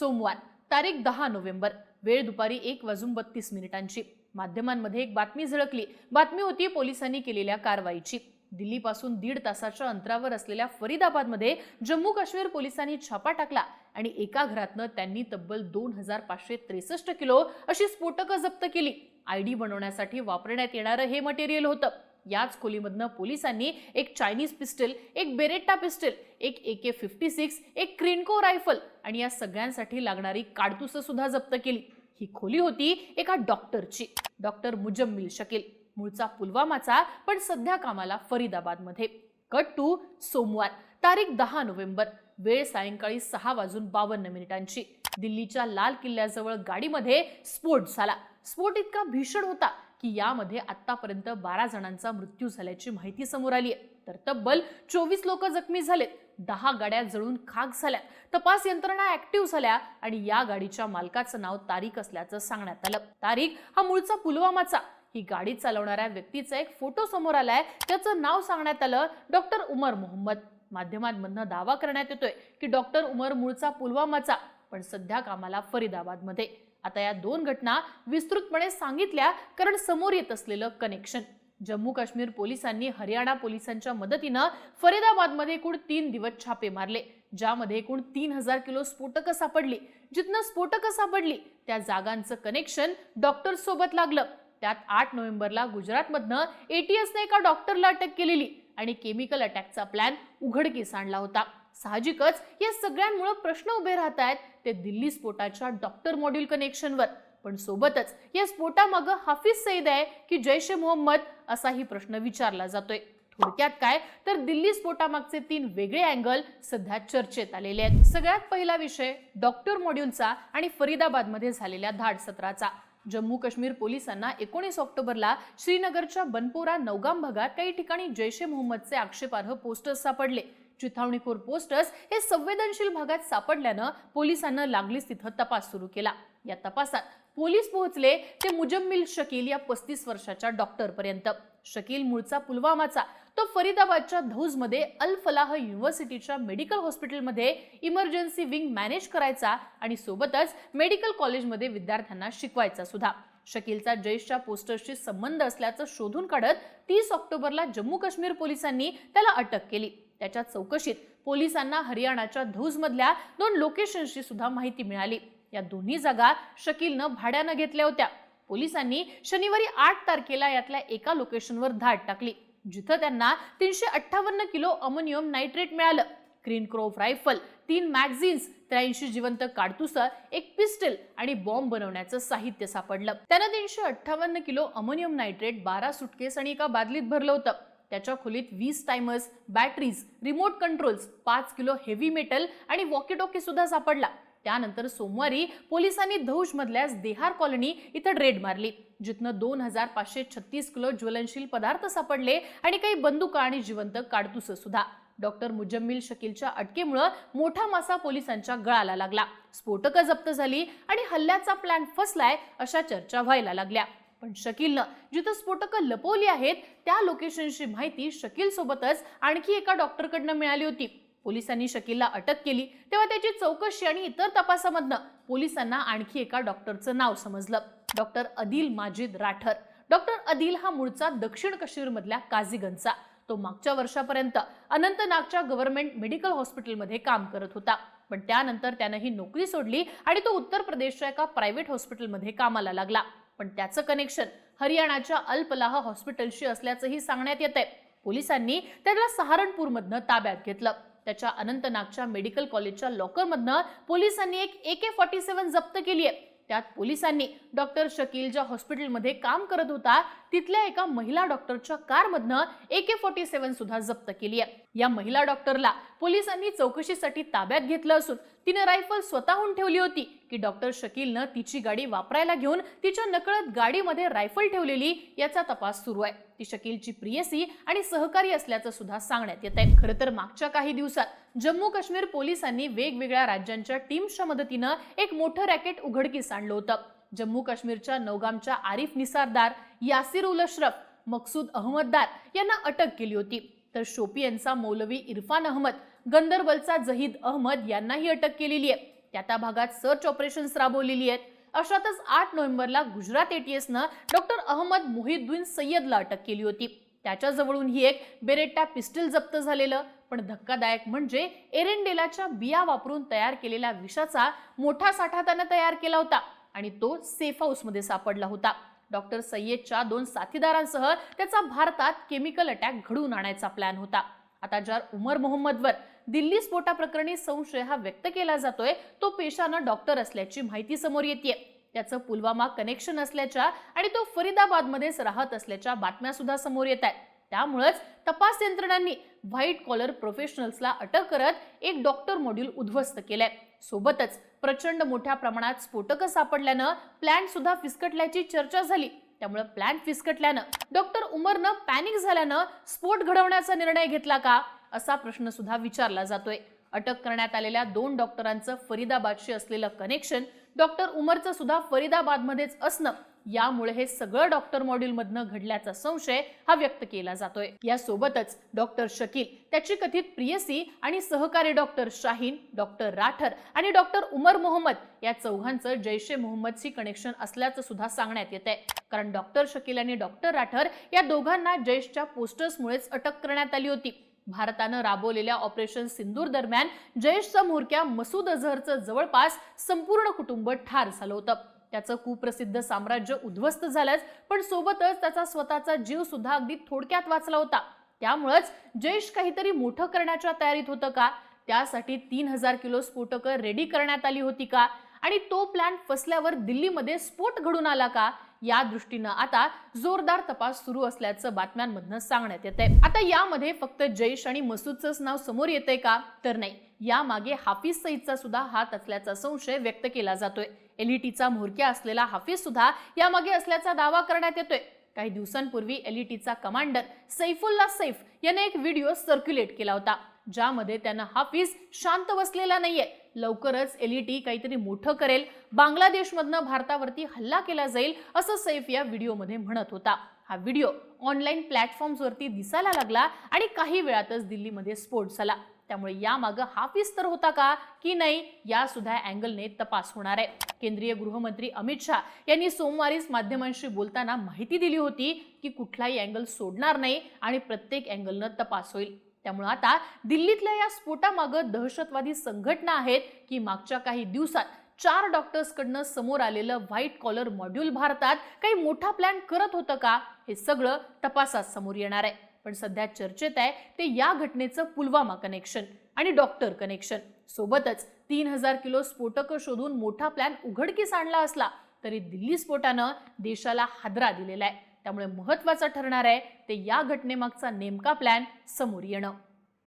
सोमवार तारीख दहा नोव्हेंबर. वेळ दुपारी एक वाजून बत्तीस मिनिटांची. माध्यमांमध्ये एक बातमी झळकली. बातमी होती पोलिसांनी केलेल्या कारवाईची. दिल्लीपासून दीड तासाच्या अंतरावर असलेल्या फरीदाबादमध्ये जम्मू काश्मीर पोलिसांनी छापा टाकला आणि एका घरातनं त्यांनी तब्बल दोन हजार पाचशे त्रेसष्ट किलो अशी स्फोटकं जप्त केली. आयडी बनवण्यासाठी वापरण्यात येणारं हे मटेरियल होतं. याच खोलीमधनं पोलिसांनी एक चायनीज पिस्टल एक बेरेट्टा पिस्टल एक ए के फिफ्टी सिक्स एक क्रिनको रायफल आणि या सगळ्यांसाठी लागणारी काडतुसं सुद्धा जप्त केली. ही खोली होती एका डॉक्टरची. डॉक्टर मुजम्मिल शकील. मूळचा पुलवामाचा पण सध्या कामाला फरीदाबादमध्ये. कट टू सोमवार तारीख दहा नोव्हेंबर वेळ सायंकाळी सहा वाजून बावन्न मिनिटांची. दिल्लीच्या लाल किल्ल्याजवळ गाडीमध्ये स्फोट झाला. स्फोट इतका भीषण होता की यामध्ये आतापर्यंत बारा जणांचा मृत्यू झाल्याची माहिती समोर आली आहे तर तब्बल चोवीस लोक जखमी झालेत. दहा गाड्या जळून खाक झाल्या तपास यंत्रणा ऍक्टिव्ह झाल्या आणि या गाडीच्या मालकाचं नाव तारीख असल्याचं सांगण्यात आलं. तारीख हा मूळचा पुलवामाचा. ही गाडी चालवणाऱ्या व्यक्तीचा एक फोटो समोर आलाय. त्याचं नाव सांगण्यात आलं डॉक्टर उमर मोहम्मद. माध्यमांमधनं दावा करण्यात येतोय की डॉक्टर उमर मूळचा पुलवामाचा पण सध्या कामाला फरीदाबादमध्ये. आता या दोन घटना विस्तृतपणे सांगितल्या कारण समोर येत असलेलं कनेक्शन जम्मू काश्मीर पोलिसांनी हरियाणा पोलिसांच्या मदतीनं फरीदाबादमध्ये एकूण तीन दिवस छापे मारले ज्यामध्ये एकूण तीन हजार किलो स्फोटकं सापडली. जिथनं स्फोटकं सापडली त्या जागांचं कनेक्शन डॉक्टर सोबत लागलं. त्यात आठ नोव्हेंबरला गुजरातमधनं एटीएसने एका डॉक्टरला अटक केलेली आणि केमिकल अटॅकचा प्लॅन उघडकीस आणला होता. साहजिकच या सगळ्यांमुळे प्रश्न उभे राहत आहेत ते दिल्ली स्फोटाच्या डॉक्टर मॉड्यूल कनेक्शनवर. पण सोबतच या स्फोटामागं हाफिज सईद आहे की जैश ए मोहम्मद असाही प्रश्न विचारला जातोय. थोडक्यात काय? तर दिल्ली स्फोटामागचे तीन वेगळे अँगल सध्या चर्चेत आलेले आहेत. सगळ्यात पहिला विषय डॉक्टर मॉड्यूलचा आणि फरीदाबादमध्ये झालेल्या धाड सत्राचा. जम्मू काश्मीर पोलिसांना एकोणीस ऑक्टोबरला श्रीनगरच्या बनपोरा नौगाम भागात काही ठिकाणी जैश ए मोहम्मदचे आक्षेपार्ह पोस्टर्स सापडले. चिथावणीखोर पोस्टर्स हे संवेदनशील भागात सापडल्यानं पोलिसांना लागलीच तिथं तपास सुरू केला. या तपासात पोलीस पोहोचले ते मुजम्मिल शकील या पस्तीस वर्षाच्या डॉक्टर पर्यंत. शकील मूळचा पुलवामाचा तो फरीदाबादच्या धौजमध्ये अल फलाह युनिव्हर्सिटीच्या मेडिकल हॉस्पिटलमध्ये इमर्जन्सी विंग मॅनेज करायचा आणि सोबतच मेडिकल कॉलेजमध्ये विद्यार्थ्यांना शिकवायचा सुद्धा. शकीलचा जैशच्या पोस्टर्सशी संबंध असल्याचं शोधून काढत तीस ऑक्टोबरला जम्मू काश्मीर पोलिसांनी त्याला अटक केली. त्याच्या चौकशीत पोलिसांना हरियाणाच्या धौजमधल्या दोन लोकेशन्सची सुद्धा माहिती मिळाली. या दोन्ही जागा शकीलनं भाड्यानं घेतल्या होत्या. पोलिसांनी शनिवारी आठ तारखेला यातल्या एका लोकेशनवर धाड टाकली जिथं त्यांना तीनशे अठ्ठावन्न किलो अमोनियम नायट्रेट मिळालं. क्रीन क्रोफ रायफल तीन मॅगझिन्स त्र्याऐंशी जिवंत काडतुसं एक पिस्टल आणि बॉम्ब बनवण्याचं साहित्य सापडलं. त्यानं तीनशे अठ्ठावन्न किलो अमोनियम नायट्रेट बारा सुटकेस आणि एका बादलीत भरलं होतं. त्याच्या खोलीत वीस टायमर्स बॅटरीज रिमोट कंट्रोल्स पाच किलो हेवी मेटल आणि वॉकीटॉकी सुद्धा सापडला. त्यानंतर सोमवारी पोलिसांनी धौश मधल्याच देहार कॉलनी इथं रेड मारली जिथनं दोन हजार पाचशे छत्तीस किलो ज्वलनशील पदार्थ सापडले आणि काही बंदुका आणि जिवंत काडतुसं सुद्धा. डॉक्टर मुजम्मिल शकीलच्या अटकेमुळं मोठा मासा पोलिसांच्या गळाला लागला. स्फोटकं जप्त झाली आणि हल्ल्याचा प्लॅन फसलाय अशा चर्चा व्हायला लागल्या. पण शकीलनं जिथं स्फोटकं लपवली आहेत त्या लोकेशनची माहिती शकील सोबतच आणखी एका डॉक्टरकडनं मिळाली होती. पोलिसांनी शकीलला अटक केली. तेव्हा त्याची चौकशी आणि इतर तपासामधनं पोलिसांना आणखी एका डॉक्टरचं नाव समजलं. डॉक्टर अदिल माजिद राठर. डॉक्टर अदिल हा मूळचा दक्षिण काश्मीरमधल्या काझीगंजचा. तो मागच्या वर्षापर्यंत अनंतनागच्या गव्हर्नमेंट मेडिकल हॉस्पिटलमध्ये काम करत होता. पण त्यानंतर त्यानं ही नोकरी सोडली आणि तो उत्तर प्रदेशच्या एका प्रायव्हेट हॉस्पिटलमध्ये कामाला लागला. पण त्याचं कनेक्शन हरियाणाच्या अल्पलाह हॉस्पिटलशी असल्याचंही सांगण्यात येत आहे पोलिसांनी त्याला सहारणपूरमधनं ताब्यात घेतलं. त्याच्या अनंतनागच्या मेडिकल कॉलेजच्या लॉकरमधनं पोलिसांनी एक ए के फॉर्टी सेव्हन जप्त केली आहे. त्यात पोलिसांनी डॉक्टर शकील ज्या हॉस्पिटलमध्ये काम करत होता तिथल्या एका महिला डॉक्टरच्या कारमधनं ए के फॉर्टी सेव्हन सुद्धा जप्त केली आहे. या महिला डॉक्टरला पोलिसांनी चौकशीसाठी ताब्यात घेतलं असून तिने रायफल स्वतःहून ठेवली होती. की डॉक्टर शकीलनं तिची गाडी वापरायला घेऊन तिच्या नकळत गाडीमध्ये रायफल ठेवलेली याचा तपास सुरू आहे. ती शकीलची प्रियसी आणि सहकारी असल्याचं सुद्धा सांगण्यात येत आहे खरं तर मागच्या काही दिवसात जम्मू काश्मीर पोलिसांनी वेगवेगळ्या राज्यांच्या टीम्सच्या मदतीनं एक मोठं रॅकेट उघडकीस आणलं होतं. जम्मू काश्मीरच्या नौगामच्या आरिफ निसारदार यासिर उल अश्रफ मकसूद अहमददार यांना अटक केली होती. तर शोपियनचा मौलवी इरफान अहमद गंदरबलचा जहीद अहमद यांनाही अटक केलेली आहे. त्या त्या भागात सर्च ऑपरेशन्स राबवलेली आहेत. अशातच आठ नोव्हेंबरला गुजरात एटीएसनं डॉक्टर अहमद मोहिद्दीन सय्यदला अटक केली होती. त्याच्याजवळून ही एक बेरेट्टा पिस्टल जप्त झालेलं. पण धक्कादायक म्हणजे एरेंडेलाच्या बिया वापरून तयार केलेल्या विषाचा मोठा साठा त्यानं तयार केला होता आणि तो सेफ हाऊसमध्ये सापडला होता. डॉक्टर सय्यदच्या दोन साथीदारांसह त्याचा भारतात केमिकल अटॅक घडवून आणायचा प्लॅन होता. आता ज्या उमर मोहम्मदवर दिल्ली स्फोटाप्रकरणी संशय हा व्यक्त केला जातोय. तो पेशानं डॉक्टर असल्याची माहिती समोर येते त्याचं पुलवामा कनेक्शन असल्याच्या आणि तो फरीदाबादमध्येच राहत असल्याच्या बातम्या सुद्धा समोर येत आहेत. त्यामुळेच तपास यंत्रणांनी व्हाईट कॉलर प्रोफेशनल्सला अटक करत एक डॉक्टर मॉड्यूल उद्ध्वस्त केलंय. सोबतच प्रचंड मोठ्या प्रमाणात स्फोटकं सापडल्यानं प्लॅन सुद्धा फिसकटल्याची चर्चा झाली. त्यामुळे प्लॅन फिसकटल्यानं डॉक्टर उमरनं पॅनिक झाल्यानं स्फोट घडवण्याचा निर्णय घेतला का? असा प्रश्न सुद्धा विचारला जातोय. अटक करण्यात आलेल्या दोन डॉक्टरांचं फरीदाबादशी असलेलं कनेक्शन डॉक्टर उमरचं सुद्धा फरीदाबादमध्येच असणं यामुळे हे सगळं डॉक्टर मॉड्यूलमधनं घडल्याचा संशय हा व्यक्त केला जातोय. यासोबतच डॉक्टर शकील त्याची कथित प्रियसी आणि सहकारी डॉक्टर शाहीन डॉक्टर राठर आणि डॉक्टर उमर मोहम्मद या चौघांचं जैश ए मोहम्मदशी कनेक्शन असल्याचं सुद्धा सांगण्यात येत आहे कारण डॉक्टर शकील आणि डॉक्टर राठर या दोघांना जैशच्या पोस्टर्समुळेच अटक करण्यात आली होती. भारतानं राबवलेल्या ऑपरेशन सिंदूर दरम्यान जैशचा म्होरक्या मसूद अझहरचं जवळपास संपूर्ण कुटुंब ठार झालं होतं. त्याचं कुप्रसिद्ध साम्राज्य उद्ध्वस्त झालंच पण सोबतच त्याचा स्वतःचा जीव सुद्धा अगदी थोडक्यात वाचला होता. त्यामुळंच जैश काहीतरी मोठं करण्याच्या तयारीत होतं का? त्यासाठी तीन हजार किलो स्फोटकं रेडी करण्यात आली होती का? आणि तो प्लॅन फसल्यावर दिल्लीमध्ये स्फोट घडून आला का? या दृष्टीनं आता जोरदार तपास सुरू असल्याचं बातम्यांमधनं सांगण्यात येत आहे आता यामध्ये फक्त जैश आणि मसूदचंच नाव समोर येतंय का? तर नाही. यामागे हाफिज सईदचा सुद्धा हात असल्याचा संशय व्यक्त केला जातोय. एलईटीचा म्होरक्या असलेला हाफिज सुद्धा यामागे असल्याचा दावा करण्यात येतोय. काही दिवसांपूर्वी एलईटीचा कमांडर सैफुल्ला सैफ याने एक व्हिडिओ सर्क्युलेट केला होता ज्यामध्ये त्यानं हाफिज शांत बसलेला नाहीये. लवकरच एलईटी काहीतरी मोठं करेल. बांगलादेशमधनं भारतावरती हल्ला केला जाईल असं सैफ या व्हिडिओमध्ये म्हणत होता. हा व्हिडिओ ऑनलाईन प्लॅटफॉर्म्सवरती दिसायला लागला आणि काही वेळातच दिल्लीमध्ये स्फोट झाला. त्यामुळे यामागं हाफिज तर होता का की नाही या सुद्धा अँगलने तपास होणार आहे. केंद्रीय गृहमंत्री अमित शहा यांनी सोमवारीच माध्यमांशी बोलताना माहिती दिली होती की कुठलाही अँगल सोडणार नाही आणि प्रत्येक अँगलनं तपास होईल. त्यामुळे आता दिल्लीतल्या या स्फोटामागं दहशतवादी संघटना आहेत की मागच्या काही दिवसात चार डॉक्टर्सकडनं समोर आलेलं व्हाईट कॉलर मॉड्यूल भारतात काही मोठा प्लॅन करत होतं का? हे सगळं तपासात समोर येणार आहे. पण सध्या चर्चेत आहे ते या घटनेचं पुलवामा कनेक्शन आणि डॉक्टर कनेक्शन. सोबतच तीन हजार किलो स्फोटकं शोधून मोठा प्लॅन उघडकीस आणला असला तरी दिल्ली स्फोटानं देशाला हादरा दिलेला आहे. त्यामुळे महत्त्वाचं ठरणार आहे ते या घटनेमागचा नेमका प्लॅन समोर येणं.